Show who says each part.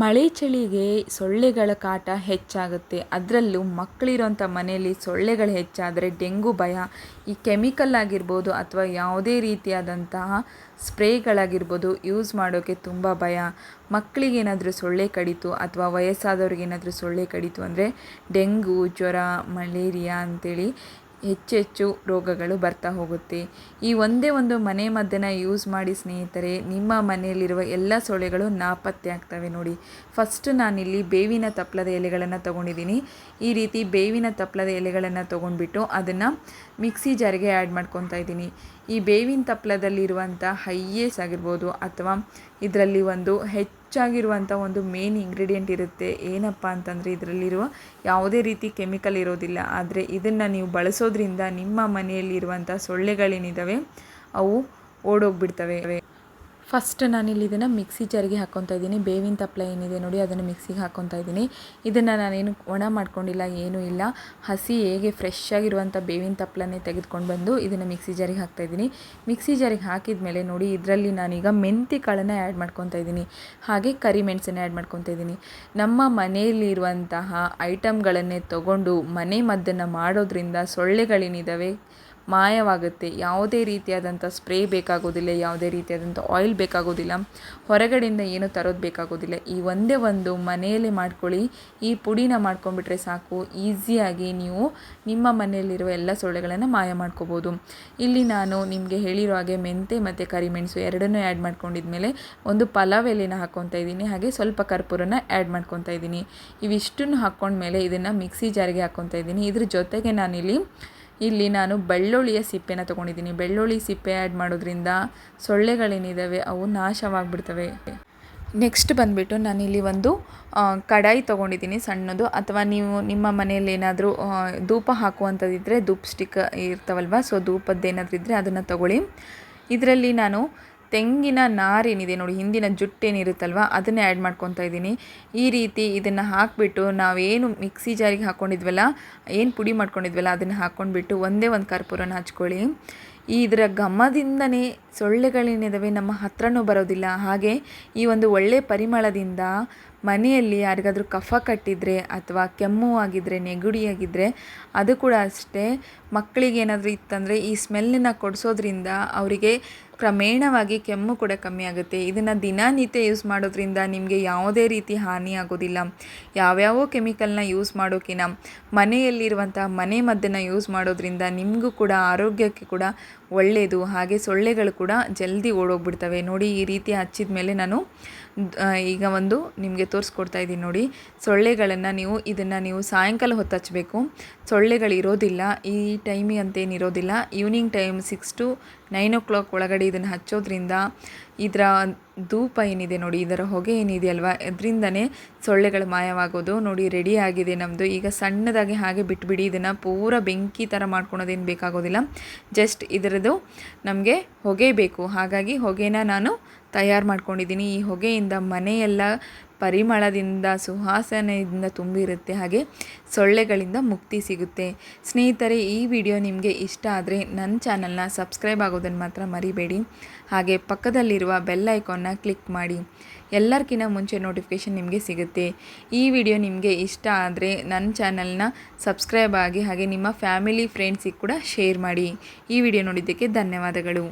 Speaker 1: ಮಳೆ ಚಳಿಗೆ ಸೊಳ್ಳೆಗಳ ಕಾಟ ಹೆಚ್ಚಾಗುತ್ತೆ. ಅದರಲ್ಲೂ ಮಕ್ಕಳಿರೋಂಥ ಮನೆಯಲ್ಲಿ ಸೊಳ್ಳೆಗಳು ಹೆಚ್ಚಾದರೆ ಡೆಂಗು ಭಯ, ಈ ಕೆಮಿಕಲ್ ಆಗಿರ್ಬೋದು ಅಥವಾ ಯಾವುದೇ ರೀತಿಯಾದಂತಹ ಸ್ಪ್ರೇಗಳಾಗಿರ್ಬೋದು ಯೂಸ್ ಮಾಡೋಕ್ಕೆ ತುಂಬ ಭಯ. ಮಕ್ಕಳಿಗೇನಾದರೂ ಸೊಳ್ಳೆ ಕಡಿತು ಅಥವಾ ವಯಸ್ಸಾದವ್ರಿಗೇನಾದರೂ ಸೊಳ್ಳೆ ಕಡಿತು ಅಂದರೆ ಡೆಂಗು, ಜ್ವರ, ಮಲೇರಿಯಾ ಅಂಥೇಳಿ ಹೆಚ್ಚೆಚ್ಚು ರೋಗಗಳು ಬರ್ತಾ ಹೋಗುತ್ತೆ. ಈ ಒಂದೇ ಒಂದು ಮನೆ ಮದ್ದನ್ನು ಯೂಸ್ ಮಾಡಿ ಸ್ನೇಹಿತರೆ, ನಿಮ್ಮ ಮನೆಯಲ್ಲಿರುವ ಎಲ್ಲ ಸೊಳ್ಳೆಗಳು ನಾಪತ್ತೆ ಆಗ್ತವೆ ನೋಡಿ. ಫಸ್ಟ್ ನಾನಿಲ್ಲಿ ಬೇವಿನ ತಪ್ಪಲದ ಎಲೆಗಳನ್ನು ತೊಗೊಂಡಿದ್ದೀನಿ. ಈ ರೀತಿ ಬೇವಿನ ತಪ್ಪಲದ ಎಲೆಗಳನ್ನು ತೊಗೊಂಡ್ಬಿಟ್ಟು ಅದನ್ನು ಮಿಕ್ಸಿ ಜಾರಿಗೆ ಆ್ಯಡ್ ಮಾಡ್ಕೊತಾ ಇದ್ದೀನಿ. ಈ ಬೇವಿನ ತಪ್ಪಲದಲ್ಲಿರುವಂಥ ಹೈಯೇಸ್ ಆಗಿರ್ಬೋದು ಅಥವಾ ಇದರಲ್ಲಿ ಒಂದು ಹೆಚ್ಚಾಗಿರುವಂಥ ಒಂದು ಮೇನ್ ಇಂಗ್ರೀಡಿಯೆಂಟ್ ಇರುತ್ತೆ. ಏನಪ್ಪ ಅಂತಂದರೆ ಇದರಲ್ಲಿರುವ ಯಾವುದೇ ರೀತಿ ಕೆಮಿಕಲ್ ಇರೋದಿಲ್ಲ. ಆದರೆ ಇದನ್ನು ನೀವು ಬಳಸೋದ್ರಿಂದ ನಿಮ್ಮ ಮನೆಯಲ್ಲಿರುವಂಥ ಸೊಳ್ಳೆಗಳೇನಿದ್ದಾವೆ ಅವು ಓಡೋಗ್ಬಿಡ್ತವೆ. ಫಸ್ಟ್ ನಾನಿಲ್ಲಿ ಇದನ್ನು ಮಿಕ್ಸಿ ಜಾರಿಗೆ ಹಾಕ್ಕೊತಾ ಇದ್ದೀನಿ. ಬೇವಿನ ತಪ್ಪಲ ಏನಿದೆ ನೋಡಿ, ಅದನ್ನು ಮಿಕ್ಸಿಗೆ ಹಾಕ್ಕೊತಾ ಇದ್ದೀನಿ. ಇದನ್ನು ನಾನೇನು ಒಣ ಮಾಡ್ಕೊಂಡಿಲ್ಲ, ಏನೂ ಇಲ್ಲ. ಹಸಿ ಹೇಗೆ ಫ್ರೆಶ್ ಆಗಿರುವಂಥ ಬೇವಿನ ತಪ್ಪಲನ್ನೇ ತೆಗೆದುಕೊಂಡು ಬಂದು ಇದನ್ನು ಮಿಕ್ಸಿ ಜಾರಿಗೆ ಹಾಕ್ತಾಯಿದ್ದೀನಿ ಮಿಕ್ಸಿ ಜಾರಿಗೆ ಹಾಕಿದ ಮೇಲೆ ನೋಡಿ, ಇದರಲ್ಲಿ ನಾನೀಗ ಮೆಂತಿ ಕಾಳನ್ನು ಆ್ಯಡ್ ಮಾಡ್ಕೊತಾ ಇದ್ದೀನಿ. ಹಾಗೆ ಕರಿಮೆಣಸನ್ನು ಆ್ಯಡ್ ಮಾಡ್ಕೊತಾ ಇದ್ದೀನಿ. ನಮ್ಮ ಮನೆಯಲ್ಲಿರುವಂತಹ ಐಟಮ್ಗಳನ್ನೇ ತಗೊಂಡು ಮನೆ ಮದ್ದನ್ನು ಮಾಡೋದ್ರಿಂದ ಸೊಳ್ಳೆಗಳೇನಿದ್ದಾವೆ ಮಾಯವಾಗುತ್ತೆ. ಯಾವುದೇ ರೀತಿಯಾದಂಥ ಸ್ಪ್ರೇ ಬೇಕಾಗೋದಿಲ್ಲ, ಯಾವುದೇ ರೀತಿಯಾದಂಥ ಆಯಿಲ್ ಬೇಕಾಗೋದಿಲ್ಲ, ಹೊರಗಡೆಯಿಂದ ಏನು ತರೋದು ಬೇಕಾಗೋದಿಲ್ಲ. ಈ ಒಂದೇ ಒಂದು ಮನೆಯಲ್ಲೇ ಮಾಡ್ಕೊಳ್ಳಿ. ಈ ಪುಡಿನ ಮಾಡ್ಕೊಂಡ್ಬಿಟ್ರೆ ಸಾಕು. ಈಸಿಯಾಗಿ ನೀವು ನಿಮ್ಮ ಮನೆಯಲ್ಲಿರುವ ಎಲ್ಲ ಸೊಳ್ಳೆಗಳನ್ನು ಮಾಯ ಮಾಡ್ಕೋಬೋದು. ಇಲ್ಲಿ ನಾನು ನಿಮಗೆ ಹೇಳಿರೋ ಹಾಗೆ ಮೆಂತೆ ಮತ್ತು ಕರಿಮೆಣಸು ಎರಡನ್ನೂ ಆ್ಯಡ್ ಮಾಡ್ಕೊಂಡಿದ್ಮೇಲೆ ಒಂದು ಪಲಾವ್ ಎಲೆನ ಹಾಕ್ಕೊತಾ ಇದ್ದೀನಿ. ಹಾಗೆ ಸ್ವಲ್ಪ ಕರ್ಪೂರನ ಆ್ಯಡ್ ಮಾಡ್ಕೊತಾ ಇದ್ದೀನಿ. ಇವಿಷ್ಟನ್ನು ಹಾಕ್ಕೊಂಡ್ಮೇಲೆ ಇದನ್ನು ಮಿಕ್ಸಿ ಜಾರಿಗೆ ಹಾಕ್ಕೊತಾ ಇದ್ದೀನಿ. ಇದ್ರ ಜೊತೆಗೆ ನಾನಿಲ್ಲಿ ಇಲ್ಲಿ ನಾನು ಬೆಳ್ಳುಳ್ಳಿಯ ಸಿಪ್ಪೆನ ತೊಗೊಂಡಿದ್ದೀನಿ. ಬೆಳ್ಳುಳ್ಳಿ ಸಿಪ್ಪೆ ಆ್ಯಡ್ ಮಾಡೋದ್ರಿಂದ ಸೊಳ್ಳೆಗಳೇನಿದ್ದಾವೆ ಅವು ನಾಶವಾಗಿಬಿಡ್ತವೆ. ನೆಕ್ಸ್ಟ್ ಬಂದುಬಿಟ್ಟು ನಾನಿಲ್ಲಿ ಒಂದು ಕಡಾಯಿ ತೊಗೊಂಡಿದ್ದೀನಿ ಸಣ್ಣದು. ಅಥವಾ ನೀವು ನಿಮ್ಮ ಮನೆಯಲ್ಲಿ ಏನಾದರೂ ಧೂಪ ಹಾಕುವಂಥದ್ದಿದ್ದರೆ ಧೂಪ್ ಸ್ಟಿಕ್ ಇರ್ತಾವಲ್ವ? ಸೊ ಧೂಪದ್ದೇನಾದ್ರೂ ಇದ್ದರೆ ಅದನ್ನು ತಗೊಳ್ಳಿ. ಇದರಲ್ಲಿ ನಾನು ತೆಂಗಿನ ನಾರೇನಿದೆ ನೋಡಿ, ಹಿಂದಿನ ಜುಟ್ಟೇನಿರುತ್ತಲ್ವ, ಅದನ್ನೇ ಆ್ಯಡ್ ಮಾಡ್ಕೊತಾ ಇದ್ದೀನಿ. ಈ ರೀತಿ ಇದನ್ನು ಹಾಕಿಬಿಟ್ಟು ನಾವೇನು ಮಿಕ್ಸಿ ಜಾರಿಗೆ ಹಾಕ್ಕೊಂಡಿದ್ವಲ್ಲ ಏನು ಪುಡಿ ಮಾಡ್ಕೊಂಡಿದ್ವಲ್ಲ, ಅದನ್ನು ಹಾಕ್ಕೊಂಡ್ಬಿಟ್ಟು ಒಂದೇ ಒಂದು ಕರ್ಪೂರನ ಹಚ್ಕೊಳ್ಳಿ. ಇದರ ಘಮದಿಂದನೇ ಸೊಳ್ಳೆಗಳೇನಿದ್ದಾವೆ ನಮ್ಮ ಹತ್ರನೂ ಬರೋದಿಲ್ಲ. ಹಾಗೆ ಈ ಒಂದು ಒಳ್ಳೆಯ ಪರಿಮಳದಿಂದ ಮನೆಯಲ್ಲಿ ಯಾರಿಗಾದರೂ ಕಫ ಕಟ್ಟಿದರೆ ಅಥವಾ ಕೆಮ್ಮು ಆಗಿದ್ದರೆ ನೆಗಡಿ ಆಗಿದ್ದರೆ ಅದು ಕೂಡ ಅಷ್ಟೇ. ಮಕ್ಕಳಿಗೆ ಏನಾದರೂ ಇತ್ತಂದರೆ ಈ ಸ್ಮೆಲ್ಲನ್ನು ಕೊಡಿಸೋದ್ರಿಂದ ಅವರಿಗೆ ಕ್ರಮೇಣವಾಗಿ ಕೆಮ್ಮು ಕೂಡ ಕಮ್ಮಿ ಆಗುತ್ತೆ. ಇದನ್ನು ದಿನನಿತ್ಯ ಯೂಸ್ ಮಾಡೋದ್ರಿಂದ ನಿಮಗೆ ಯಾವುದೇ ರೀತಿ ಹಾನಿ ಆಗೋದಿಲ್ಲ. ಯಾವ್ಯಾವ ಕೆಮಿಕಲ್ನ ಯೂಸ್ ಮಾಡೋಕಿನ ಮನೆಯಲ್ಲಿರುವಂಥ ಮನೆ ಮದ್ದನ್ನು ಯೂಸ್ ಮಾಡೋದ್ರಿಂದ ನಿಮಗೂ ಕೂಡ, ಆರೋಗ್ಯಕ್ಕೆ ಕೂಡ ಒಳ್ಳೆಯದು ಹಾಗೆ ಸೊಳ್ಳೆಗಳು ಕೂಡ ಜಲ್ದಿ ಓಡೋಗ್ಬಿಡ್ತವೆ. ನೋಡಿ, ಈ ರೀತಿ ಹಚ್ಚಿದ ಮೇಲೆ ನಾನು ಈಗ ಒಂದು ನಿಮಗೆ ತೋರಿಸ್ಕೊಡ್ತಾ ಇದ್ದೀನಿ ನೋಡಿ. ಸೊಳ್ಳೆಗಳನ್ನು ನೀವು, ಇದನ್ನು ನೀವು ಸಾಯಂಕಾಲ ಹೊತ್ತು ಹಚ್ಚಬೇಕು ಸೊಳ್ಳೆಗಳು ಇರೋದಿಲ್ಲ, ಈ ಟೈಮಿಗೆ ಅಂತೇನಿರೋದಿಲ್ಲ evening time six to nine o'clock ಒಳಗಡೆ ಇದನ್ನು ಹಚ್ಚೋದ್ರಿಂದ ಇದರ ಧೂಪ ಏನಿದೆ ನೋಡಿ, ಇದರ ಹೊಗೆ ಏನಿದೆಯಲ್ವ ಅದರಿಂದನೇ ಸೊಳ್ಳೆಗಳು ಮಾಯವಾಗೋದು. ನೋಡಿ ರೆಡಿ ಆಗಿದೆ ನಮ್ಮದು ಈಗ ಸಣ್ಣದಾಗಿ ಹಾಗೆ ಬಿಟ್ಬಿಡಿ, ಇದನ್ನು ಪೂರ ಬೆಂಕಿ ಥರ ಮಾಡ್ಕೊಳೋದೇನು ಬೇಕಾಗೋದಿಲ್ಲ. ಜಸ್ಟ್ ಇದರದ್ದು ನಮಗೆ ಹೊಗೆ ಬೇಕು. ಹಾಗಾಗಿ ಹೊಗೆನ ನಾನು ತಯಾರು ಮಾಡ್ಕೊಂಡಿದ್ದೀನಿ. ಈ ಹೊಗೆಯಿಂದ ಮನೆಯೆಲ್ಲ ಪರಿಮಳದಿಂದ ಸುಹಾಸನೆಯಿಂದ ತುಂಬಿರುತ್ತೆ, ಹಾಗೆ ಸೊಳ್ಳೆಗಳಿಂದ ಮುಕ್ತಿ ಸಿಗುತ್ತೆ. ಸ್ನೇಹಿತರೆ, ಈ ವಿಡಿಯೋ ನಿಮಗೆ ಇಷ್ಟ ಆದರೆ ನನ್ನ ಚಾನಲ್ನ ಸಬ್ಸ್ಕ್ರೈಬ್ ಆಗೋದನ್ನು ಮಾತ್ರ ಮರಿಬೇಡಿ. ಹಾಗೆ ಪಕ್ಕದಲ್ಲಿರುವ ಬೆಲ್ ಐಕಾನ್ನ ಕ್ಲಿಕ್ ಮಾಡಿ. ಎಲ್ಲರಿಗಿಂತ ಮುಂಚೆ ನೋಟಿಫಿಕೇಷನ್ ನಿಮಗೆ ಸಿಗುತ್ತೆ. ಈ ವಿಡಿಯೋ ನಿಮಗೆ ಇಷ್ಟ ಆದರೆ ನನ್ನ ಚಾನಲ್ನ ಸಬ್ಸ್ಕ್ರೈಬ್ ಆಗಿ, ಹಾಗೆ ನಿಮ್ಮ ಫ್ಯಾಮಿಲಿ, ಫ್ರೆಂಡ್ಸಿಗೆ ಕೂಡ ಶೇರ್ ಮಾಡಿ. ಈ ವಿಡಿಯೋ ನೋಡಿದ್ದಕ್ಕೆ ಧನ್ಯವಾದಗಳು.